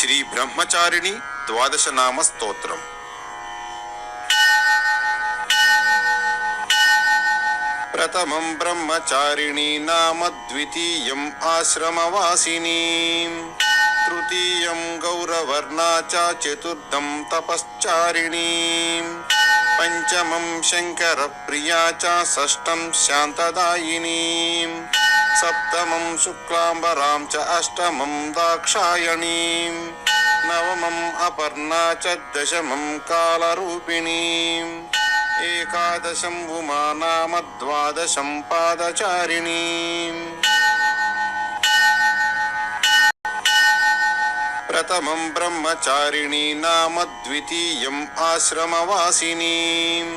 శ్రీ బ్రహ్మచారిణి ద్వాదశ నామ స్తోత్రం ప్రథమం బ్రహ్మచారిణీ నామ ద్వితీయం ఆశ్రమవాసిని. తృతీయం గౌరవర్ణా చతుర్థం తపశ్చారిణీ. పంచమం శంకర ప్రియా చ షష్టం శాంతదాయినీ. सप्तमं शुक्लाम्बरां च अष्टमं दाक्षायणीं नवमम् अपर्णा च दशमं कालरूपिणीम् एकादशं उमा नाम द्वादशं पादचारिणी। प्रथमं ब्रह्मचारिणी नाम द्वितीयम् आश्रमवासिनीं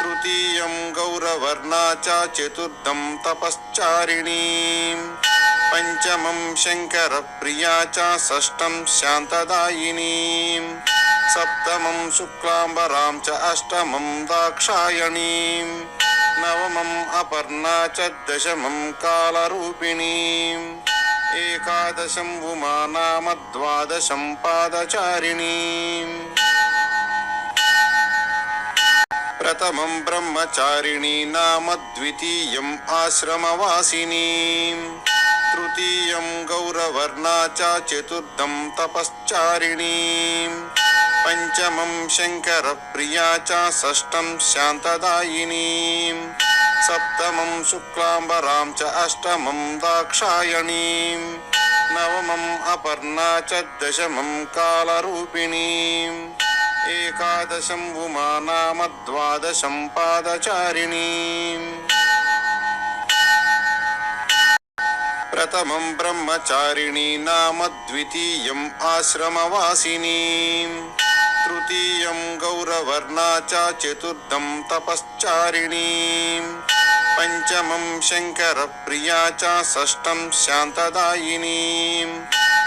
तृतीयम् वर्णा च चतुर्थं तपश्चारिणी। पञ्चमं शङ्करप्रिया च षष्ठं शान्तदायिनी। सप्तमं शुक्लाम्बरां च अष्टमं दाक्षायणीं। नवमम् अपर्णा च दशमं कालरूपिणीम् एकादशं उमा नाम द्वादशं पादचारिणीम् ప్రథమం బ్రహ్మచారిణీ నామ ద్వితీయం ఆశ్రమవాసినీ తృతీయం గౌరవర్ణా చ చతుర్థం తపశ్చారిణీ పంచమం శంకర ప్రియా చ షష్టం శాంతదాయినీ సప్తమం శుక్లాంబరాం చ అష్టమం దాక్షాయణీం నవమం అపర్ణా చ దశమం కాలరూపిణీం ఏకాదశం ఉమా నామ ద్వాదశం పాదచారిణీం. ప్రథమం బ్రహ్మచారిణీ నామ ద్వితీయం ఆశ్రమవాసినీ. తృతీయం గౌరవర్ణా చతుర్థం తపశ్చారిణీ. పంచమం శంకర ప్రియా చ షష్టం శాంతదాయినీ.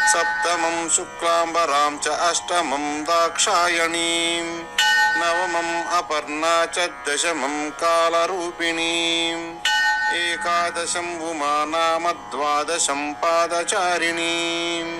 सप्तमं शुक्लाम्बरां च अष्टमं दाक्षायणीं नवमम् अपर्णा च दशमं कालरूपिणीम् एकादशं वुमानामद्वादशं पादचारिणीम्